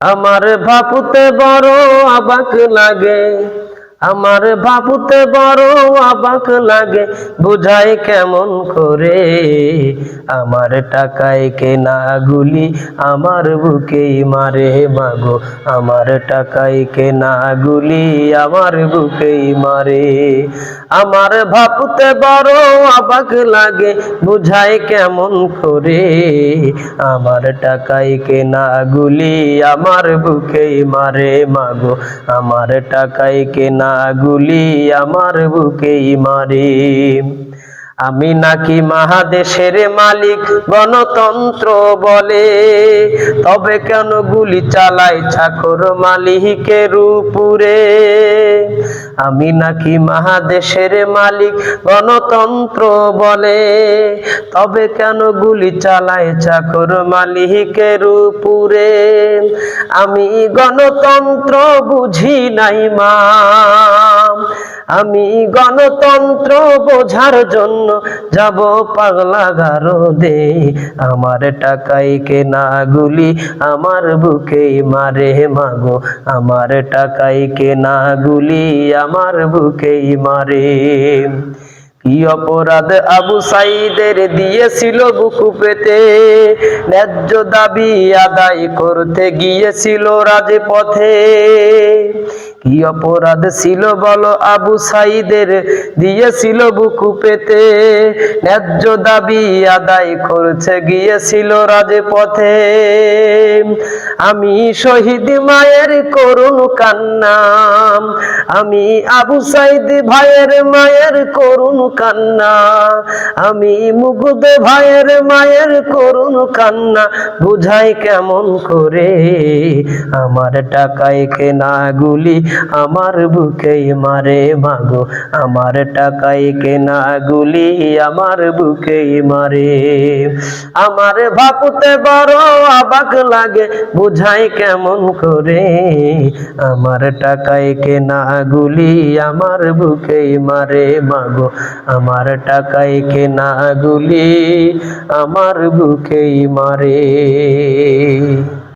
আমার ভাপুতে বড় অবাক লাগে। আমার ভাপুতে বড় অবাক লাগে, বুঝাই কেমন করে? আমার টাকায় কেনা গুলি আমার বুকেই মারে, মাগো। আমার টাকায় কেনা গুলি আমার বুকেই মারে। আমার ভাপুতে বড় অবাক লাগে, বুঝাই কেমন করে? আমার টাকায় কেনা গুলি আমার বুকেই মারে, মাগো। আমার টাকায় কেনা গুলি আমার বুকেই মারে। আমি নাকি মহাদেশের মালিক, গণতন্ত্র বলে। তবে কেন গুলি চালাই চাকর মালিকের উপরে আমি নাকি মহাদেশের মালিক, গণতন্ত্র বলে। তবে কেন গুলি চালাই চাকর মালিকের উপরে আমি গণতন্ত্র বুঝি নাই মা। আমি গণতন্ত্র বোঝার জন্য যাব পাগলা গারো দে আমার টাকাই কেনা গুলি আমার বুকেই মারে মাগো। আমার টাকাই কেনা গুলি আমার বুকেই মারে। কি অপরাধ আবু সাইদের দিয়েছিল বুকু পেতে? ন্যায্য দাবি আদায় করতে গিয়েছিল রাজপথে। কি অপরাধ ছিল বলো আবু সাইদের? দিয়েছিল বুকু পেতে। ন্যায্য দাবি আদায় করছে, গিয়েছিল রাজপথে। আমি শহীদ মায়ের করুণ কান্নাম আমি আবু সাইদ ভাইয়ের মায়ের করুণ কান্না। আমি মুগ্ধ ভাইয়ের মায়ের করুণ কান্না। বুঝাই কেমন করে আমার টাকায় কেনা গুলি আমার বুকেই মারে মাগো, আমার টাকায় কেনা গুলি আমার বুকেই মারে। আমার ভাপুতে বড় অবাক লাগে, বুঝাই কেমন করে? আমার টাকায় কেনা গুলি আমার বুকেই মারে মাগো, আমার টাকায় কেনা গুলি আমার বুকেই মারে।